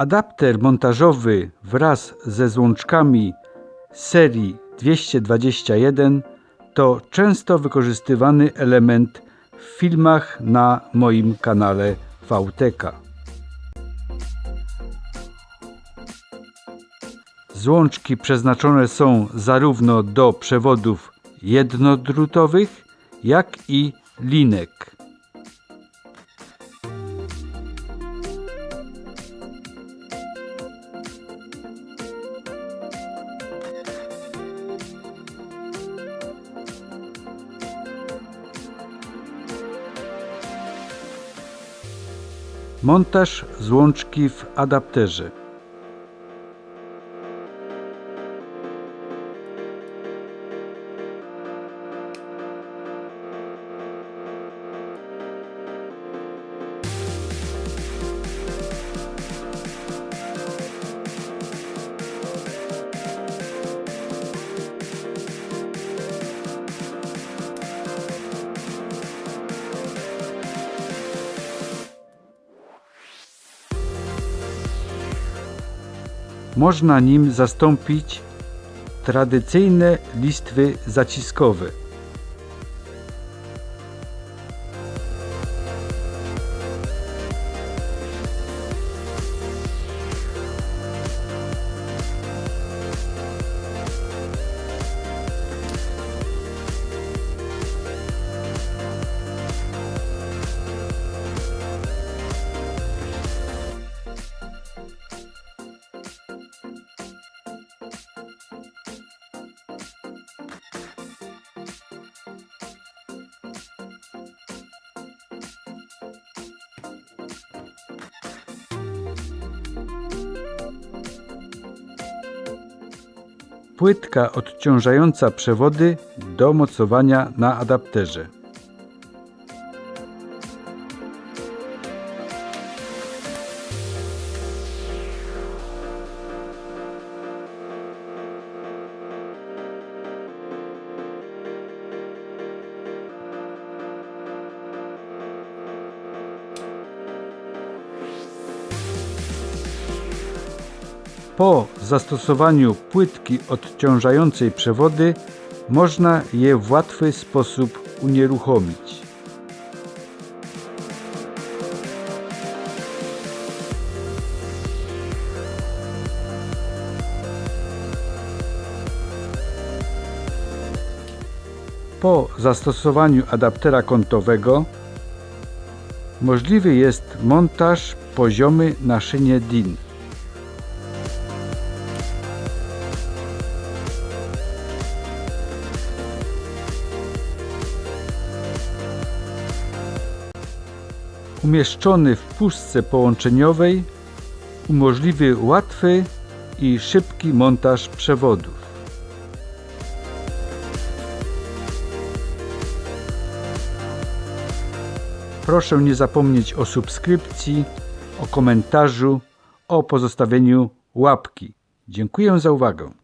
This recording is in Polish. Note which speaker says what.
Speaker 1: Adapter montażowy wraz ze złączkami serii 221 to często wykorzystywany element w filmach na moim kanale VTK. Złączki przeznaczone są zarówno do przewodów jednodrutowych, jak i linek. Montaż złączki w adapterze. Można nim zastąpić tradycyjne listwy zaciskowe. Płytka odciążająca przewody do mocowania na adapterze. Po zastosowaniu płytki odciążającej przewody można je w łatwy sposób unieruchomić. Po zastosowaniu adaptera kątowego możliwy jest montaż poziomy na szynie DIN. Umieszczony w puszce połączeniowej umożliwi łatwy i szybki montaż przewodów. Proszę nie zapomnieć o subskrypcji, o komentarzu, o pozostawieniu łapki. Dziękuję za uwagę.